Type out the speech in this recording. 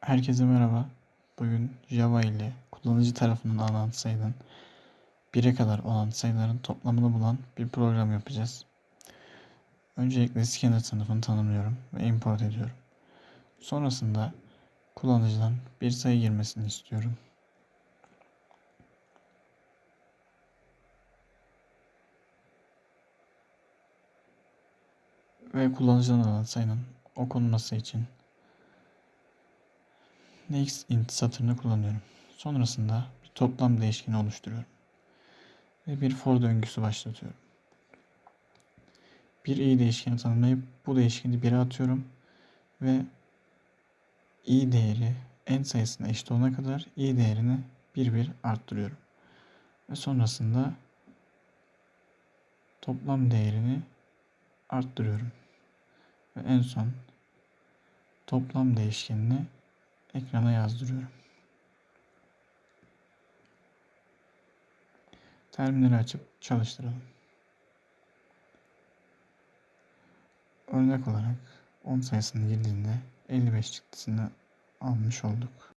Herkese merhaba. Bugün Java ile kullanıcı tarafından alınan sayının 1'e kadar olan sayıların toplamını bulan bir program yapacağız. Öncelikle scanner sınıfını tanımlıyorum ve import ediyorum. Sonrasında kullanıcıdan bir sayı girmesini istiyorum. Ve kullanıcıdan alınan sayının okunması için next int satırını kullanıyorum. Sonrasında bir toplam değişkeni oluşturuyorum. Ve bir for döngüsü başlatıyorum. Bir i değişkeni tanımlayıp bu değişkeni 1'e atıyorum. Ve i değeri en sayısına eşit olana kadar i değerini 1 bir arttırıyorum. Ve sonrasında toplam değerini arttırıyorum. Ve en son toplam değişkenini ekrana yazdırıyorum. Terminali açıp çalıştıralım. Örnek olarak 10 sayısını girdiğinde 55 çıktısını almış olduk.